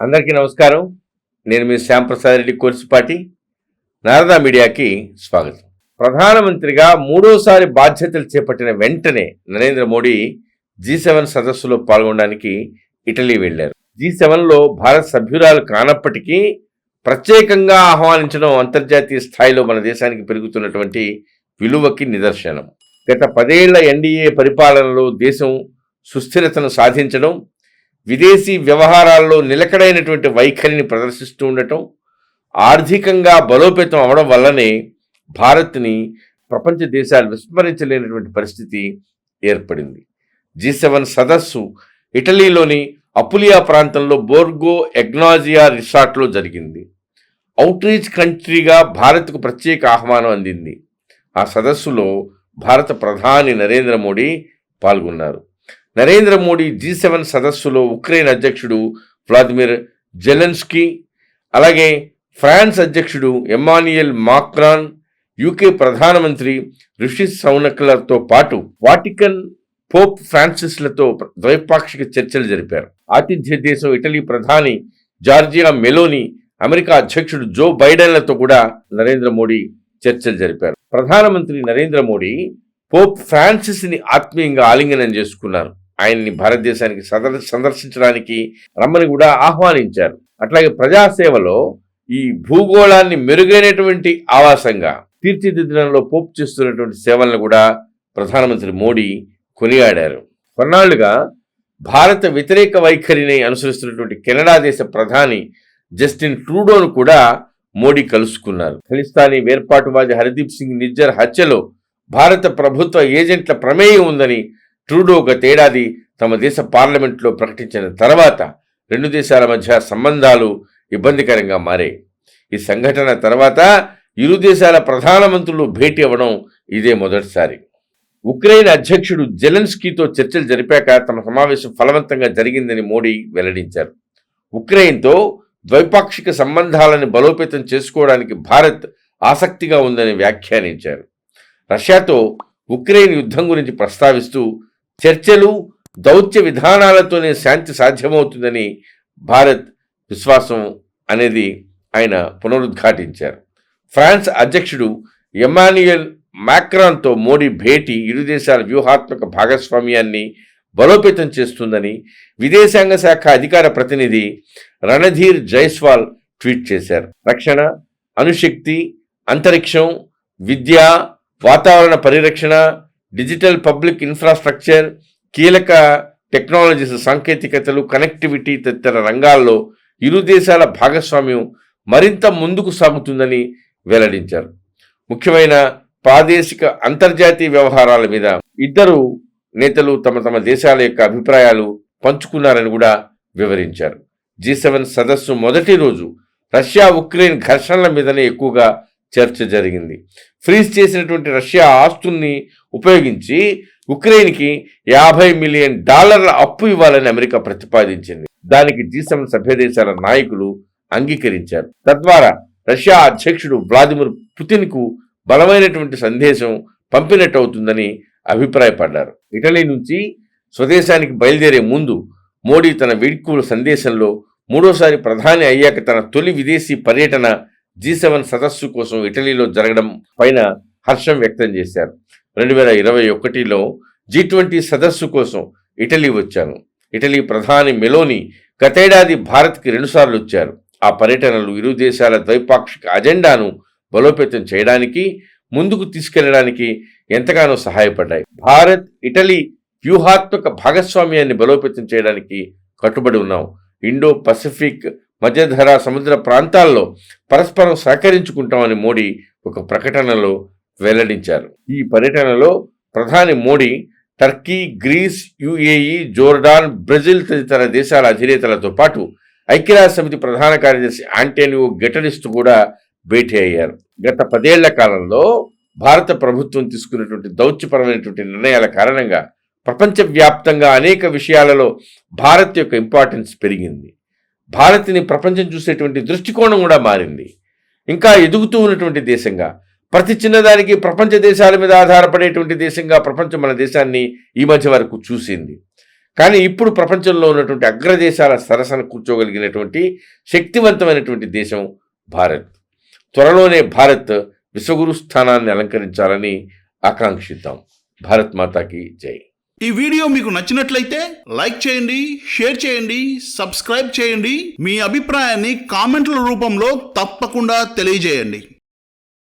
అందరికీ నమస్కారం. నేను మీ శ్యాంప్రసాద్ రెడ్డి కోర్సుపాటి నారదా మీడియాకి స్వాగతం. ప్రధానమంత్రిగా మూడోసారి బాధ్యతలు చేపట్టిన వెంటనే నరేంద్ర మోడీ జీ సెవెన్ సదస్సులో పాల్గొనడానికి ఇటలీ వెళ్ళారు జీ సెవెన్లో భారత్ సభ్యురాలు కానప్పటికీ ప్రత్యేకంగా ఆహ్వానించడం అంతర్జాతీయ స్థాయిలో మన దేశానికి పెరుగుతున్నటువంటి విలువకి నిదర్శనం. గత పదేళ్ళ ఎన్డీఏ పరిపాలనలో దేశం సుస్థిరతను సాధించడం విదేశీ వ్యవహారాల్లో నిలకడైనటువంటి వైఖరిని ప్రదర్శిస్తూ ఉండటం ఆర్థికంగా బలోపేతం అవడం వల్లనే భారత్ని ప్రపంచ దేశాలు విస్మరించలేనటువంటి పరిస్థితి ఏర్పడింది. జీ సెవెన్ సదస్సు ఇటలీలోని అపులియా ప్రాంతంలో బోర్గో ఎగ్నాజియా రిసార్ట్లో జరిగింది. అవుట్రీచ్ కంట్రీగా భారత్కు ప్రత్యేక ఆహ్వానం అందింది. ఆ సదస్సులో భారత ప్రధాని నరేంద్ర మోడీ పాల్గొన్నారు. నరేంద్ర మోడీ జీ సెవెన్ సదస్సులో ఉక్రెయిన్ అధ్యక్షుడు వ్లాదిమిర్ జెలెన్స్కీ అలాగే ఫ్రాన్స్ అధ్యక్షుడు ఎమానియల్ మాక్రాన్ యూకే ప్రధానమంత్రి రిషి సౌనక్లతో పాటు వాటికన్ పోప్ ఫ్రాన్సిస్లతో ద్వైపాక్షిక చర్చలు జరిపారు. ఆతిథ్య దేశం ఇటలీ ప్రధాని జార్జియా మెలోని అమెరికా అధ్యక్షుడు జో బైడెన్లతో కూడా నరేంద్ర మోడీ చర్చలు జరిపారు. ప్రధానమంత్రి నరేంద్ర మోడీ పోప్ ఫ్రాన్సిస్ని ఆత్మీయంగా ఆలింగనం చేసుకున్నారు. ఆయన్ని భారతదేశానికి సదర్ సందర్శించడానికి రమ్మని కూడా ఆహ్వానించారు. అట్లాగే ప్రజాసేవలో ఈ భూగోళాన్ని మెరుగైనటువంటి ఆవాసంగా తీర్చిదిద్దడంలో పోపు చేస్తున్నటువంటి సేవలను కూడా ప్రధానమంత్రి మోడీ కొనియాడారు. కొన్నాళ్ళుగా భారత వ్యతిరేక వైఖరిని అనుసరిస్తున్నటువంటి కెనడా దేశ ప్రధాని జస్టిన్ ట్రూడోను కూడా మోడీ కలుసుకున్నారు. ఖలిస్తానీ వేర్పాటువాది హర్దీప్ సింగ్ నిజ్జర్ హత్యలో భారత ప్రభుత్వ ఏజెంట్ల ప్రమేయం ఉందని ట్రూడో గతేడాది తమ దేశ పార్లమెంట్లో ప్రకటించిన తర్వాత రెండు దేశాల మధ్య సంబంధాలు ఇబ్బందికరంగా మారాయి. ఈ సంఘటన తర్వాత ఇరు దేశాల ప్రధానమంత్రులు భేటీ అవ్వడం ఇదే మొదటిసారి. ఉక్రెయిన్ అధ్యక్షుడు జెలెన్స్కీతో చర్చలు జరిపాక తమ సమావేశం ఫలవంతంగా జరిగిందని మోడీ వెల్లడించారు. ఉక్రెయిన్తో ద్వైపాక్షిక సంబంధాలను బలోపేతం చేసుకోవడానికి భారత్ ఆసక్తిగా ఉందని వ్యాఖ్యానించారు. రష్యాతో ఉక్రెయిన్ యుద్ధం గురించి ప్రస్తావిస్తూ చర్చలు దౌత్య విధానాలతోనే శాంతి సాధ్యమవుతుందని భారత్ విశ్వాసం అనేది ఆయన పునరుద్ఘాటించారు. ఫ్రాన్స్ అధ్యక్షుడు ఎమాన్యుయల్ మ్యాక్రాన్తో మోడీ భేటీ ఇరు దేశాల వ్యూహాత్మక భాగస్వామ్యాన్ని బలోపేతం చేస్తుందని విదేశాంగ శాఖ అధికార ప్రతినిధి రణధీర్ జైస్వాల్ ట్వీట్ చేశారు. రక్షణ అణుశక్తి అంతరిక్షం విద్య వాతావరణ పరిరక్షణ డిజిటల్ పబ్లిక్ ఇన్ఫ్రాస్ట్రక్చర్ కీలక టెక్నాలజీస్ సాంకేతికతలు కనెక్టివిటీ తదితర రంగాల్లో ఇరు దేశాల భాగస్వామ్యం మరింత ముందుకు సాగుతుందని వెల్లడించారు. ముఖ్యమైన ప్రాదేశిక అంతర్జాతీయ వ్యవహారాల మీద ఇద్దరు నేతలు తమ తమ దేశాల యొక్క అభిప్రాయాలు పంచుకున్నారని కూడా వివరించారు. జీ సెవెన్ సదస్సు మొదటి రోజు రష్యా ఉక్రెయిన్ ఘర్షణల మీదనే ఎక్కువగా చర్చ జరిగింది. ఫ్రీజ్ చేసినటువంటి రష్యా ఆస్తుల్ని ఉపయోగించి ఉక్రెయిన్కి యాభై మిలియన్ డాలర్ల అప్పు ఇవ్వాలని అమెరికా ప్రతిపాదించింది. దానికి జీ సెవెన్ సభ్య దేశాల నాయకులు అంగీకరించారు. తద్వారా రష్యా అధ్యక్షుడు వ్లాదిమిర్ పుతిన్కు బలమైనటువంటి సందేశం పంపినట్టు అవుతుందని అభిప్రాయపడ్డారు. ఇటలీ నుంచి స్వదేశానికి బయలుదేరే ముందు మోడీ తన వీడ్కోలు సందేశంలో మూడోసారి ప్రధాని అయ్యాక తన తొలి విదేశీ పర్యటన జీ సెవెన్ సదస్సు కోసం ఇటలీలో జరగడం పైన హర్షం వ్యక్తం చేశారు. రెండు వేల ఇరవై ఒకటిలో జీ ట్వంటీ సదస్సు కోసం ఇటలీ వచ్చాను. ఇటలీ ప్రధాని మెలోని గతేడాది భారత్కి రెండుసార్లు వచ్చారు. ఆ పర్యటనలు ఇరు దేశాల ద్వైపాక్షిక అజెండాను బలోపేతం చేయడానికి ముందుకు తీసుకెళ్ళడానికి ఎంతగానో సహాయపడ్డాయి. భారత్ ఇటలీ వ్యూహాత్మక భాగస్వామ్యాన్ని బలోపేతం చేయడానికి కట్టుబడి ఉన్నాం. ఇండో పసిఫిక్ మధ్యధరా సముద్ర ప్రాంతాల్లో పరస్పరం సహకరించుకుంటామని మోడీ ఒక ప్రకటనలో వెల్లడించారు. ఈ పర్యటనలో ప్రధాని Modi Turkey Greece UAE Jordan Brazil తదితర దేశాల అధినేతలతో పాటు ఐక్యరాజ్య సమితి ప్రధాన కార్యదర్శి ఆంటోనియో గెటరిస్టు కూడా భేటీ అయ్యారు. గత పదేళ్ళ కాలంలో భారత ప్రభుత్వం తీసుకున్నటువంటి దౌత్యపరమైనటువంటి నిర్ణయాల కారణంగా ప్రపంచవ్యాప్తంగా అనేక విషయాలలో భారత్ యొక్క ఇంపార్టెన్స్ పెరిగింది. భారత్ని ప్రపంచం చూసేటువంటి దృష్టికోణం కూడా మారింది. ఇంకా ఎదుగుతూ ఉన్నటువంటి దేశంగా ప్రతి చిన్నదానికి ప్రపంచ దేశాల మీద ఆధారపడేటువంటి దేశంగా ప్రపంచం మన దేశాన్ని ఈ మధ్య వరకు చూసింది. కానీ ఇప్పుడు ప్రపంచంలో ఉన్నటువంటి అగ్రదేశాల సరసన కూర్చోగలిగినటువంటి శక్తివంతమైనటువంటి దేశం భారత్. త్వరలోనే భారత్ విశ్వగురు స్థానాన్ని అలంకరించాలని ఆకాంక్షిద్దాం. భారత్ మాతాకి జై. ఈ వీడియో మీకు నచ్చినట్లయితే లైక్ చేయండి షేర్ చేయండి సబ్స్క్రైబ్ చేయండి. మీ అభిప్రాయాన్ని కామెంట్ల రూపంలో తప్పకుండా తెలియజేయండి.